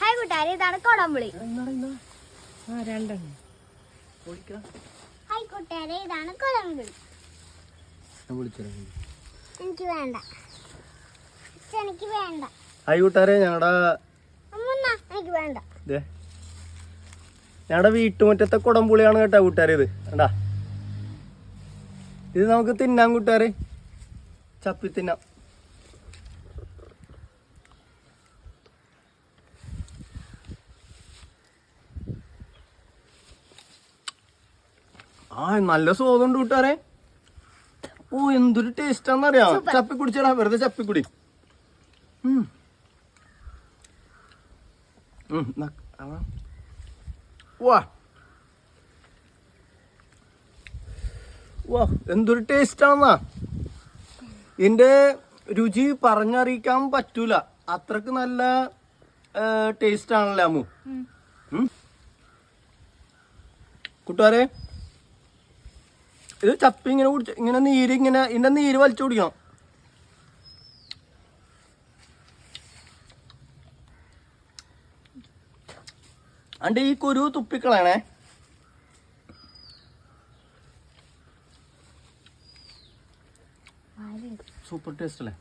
Hi കൂട്ടാരി ഇതാണ് രണ്ടെണ്ണം. Hi ഇതാണ് കൊടംപുളി. എനിക്ക് വേണ്ട. എനിക്ക് വേണ്ട. ഹായ് കൂട്ടാരെ ഞങ്ങളുടെ എനിക്ക് വേണ്ട. ഇതേ ഞങ്ങളുടെ വീട്ടുമുറ്റത്തെ കുടംപുളിയാണ് കേട്ടോ കൂട്ടുകാർ ഇത്. കണ്ടാ? ഇത് നമുക്ക് തിന്നാം കൂട്ടുകാർ ചപ്പി തിന്നാം. ആ നല്ല സ്വാദുണ്ട് കൂട്ടുകാരെ. ഓ എന്തൊരു ടേസ്റ്റ് ആണെന്നറിയാം ചപ്പി കുടിച്ചടാ വെറുതെ ചപ്പി കുടി. ഉം. ഉം. വാ. വാ എന്തൊരു ടേസ്റ്റ് ആണെന്നാ. ഇതിന്റെ രുചി പറഞ്ഞറിയിക്കാൻ പറ്റൂല. അത്രയ്ക്ക് നല്ല ടേസ്റ്റ് ആണല്ലേ അമ്മു? കൂട്ടുകാരെ ഇത് ചപ്പി ഇങ്ങനെ കുടിച്ച ഇങ്ങനെ നീര് ഇങ്ങനെ ഇതിന്റെ നീര് വലിച്ചു കുടിക്കണം. അണ്ട് ഈ കുരു തുപ്പിക്കളയണേ. സൂപ്പർ ടേസ്റ്റ് അല്ലേ.